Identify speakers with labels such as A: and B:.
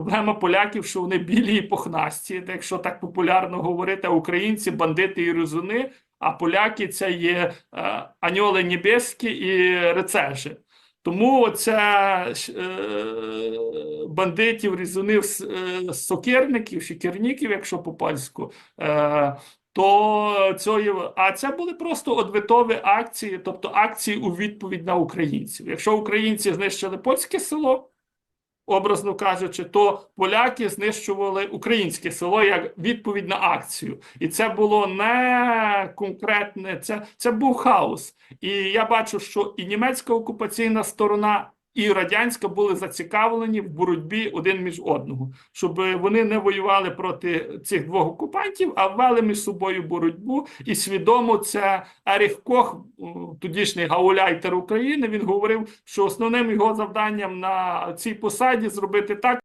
A: Проблема поляків, що вони білі і пухнасті, якщо так популярно говорити, а українці бандити і різуни, а поляки це є е, аньоли небескі і рецежі. Тому оця е, бандитів, різунів, е, сокирників, шикерників, якщо по польську, е, то цієї, а це були просто одвитові акції, тобто акції у відповідь на українців. Якщо українці знищили польське село, образно кажучи, то поляки знищували українське село як відповідь на акцію. І це було не конкретне, це, це був хаос. І я бачу, що і німецька окупаційна сторона. І радянська були зацікавлені в боротьбі один між одного, щоб вони не воювали проти цих двох окупантів, а вели між собою боротьбу. І свідомо це Еріх Кох, тодішній гауляйтер України. Він говорив, що основним його завданням на цій посаді зробити так,